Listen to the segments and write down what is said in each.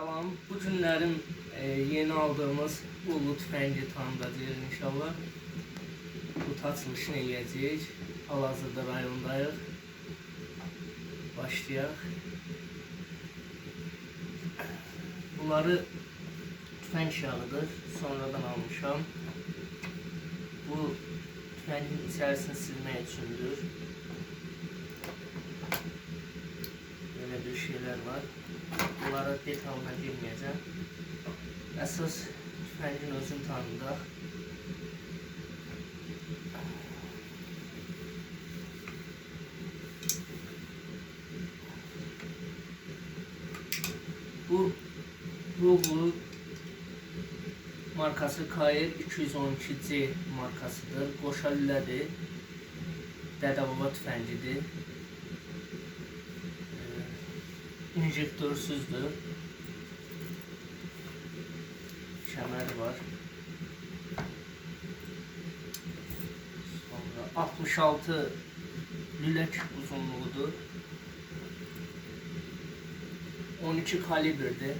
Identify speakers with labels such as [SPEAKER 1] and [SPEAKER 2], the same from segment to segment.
[SPEAKER 1] Salam. Bu günlerin e, yeni aldığımız Ulu tüfəngi tanıdacağız inşallah. Bu açılışını eləyəcəyik. Hal-hazırda rayondayıq. Başlayaq. Bunları tüfəng yağıdır. Sonradan almışam. Bu tüfəngin içərisini silmək üçündür. Böyle bir şeyler var. Bunlara detalına girmeyeceğim. Əsas tüfəngin özünü tanıdaq. Bu Ruhlu markası KR 212C markasıdır. Qoşa lülədir. Dədəbaba tüfəngidir. İnjektörsüzdür. Kemer var. Sonra 66 lülek uzunluğudur. 12 kalibrdir.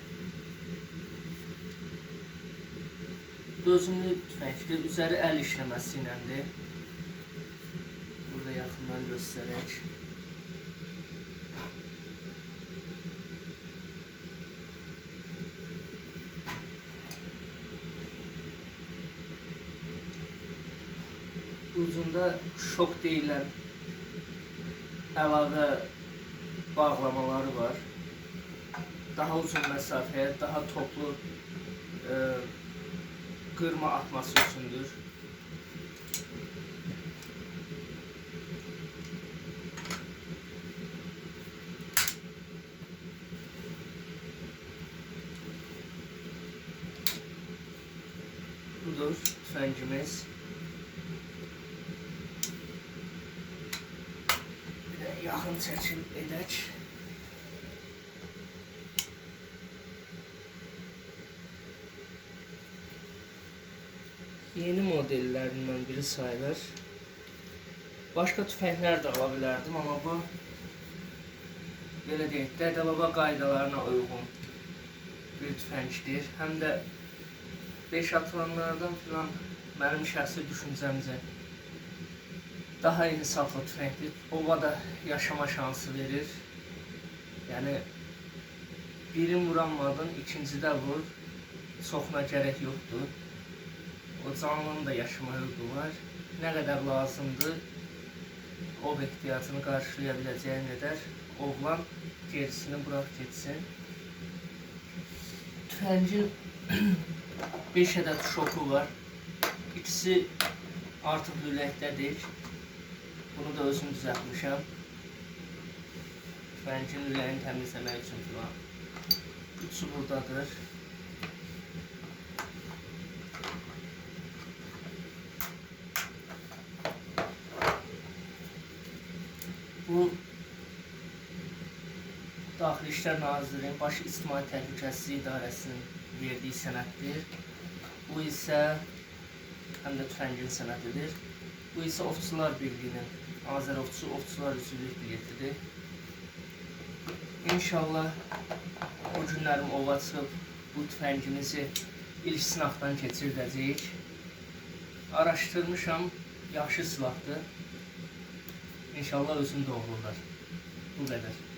[SPEAKER 1] Dözümlü tüfəngdir. Üzəri əl işləməsi iləndir. Burada yaxından göstərək. Ucunda şok deyilən əlavə bağlamaları var. Daha uzun məsafəyə, daha toplu e, qırma atması üçündür. Budur tüfəngimiz. Də yaxın çəkim edək. Yeni modellerinden biri sayılır. Başka tüfekler de alabilirdim ama bu belə deyək, Dədəbaba qaydalarına uyğun bir tüfəngdir. Həm də 5 atılanlardan filan mənim şəxsi düşüncəmcə daha insaflı tüfəngdir. Ova da yaşama şansı verir. Yəni birin vuranmadın, ikincidə vur. Çoxuna gərək yoxdur. O canlının da yaşama hüququ var. Nə qədər lazımdır, ov ehtiyacını qarşılaya biləcəyin qədər oğlan gerisini bırak getsin. Tüfəngin 5 ədəd şoku var. İkisi artıq lüləkdədir. Bunu da özüm düzəltmişəm. Tüfəngin lüləyini təmizləmək üçün filan. Üçü buradadır. Bu Daxili İşlər Nazirliyinin Baş İctimai Təhlükəsizlik İdarəsinin verdiyi sənəddir. Bu isə həm də tüfəngin sənədidir. Bu isə Ovçular Birliyinin Azərovçu Ovçular Üzvlük biletidir. İnşallah o günlərim ova çıxıb bu tüfəngimizi ilk sınaqdan keçirdəcəyik. Araşdırmışam, yaxşı silahdır. İnşallah özünü doğrulur. Bu qədər.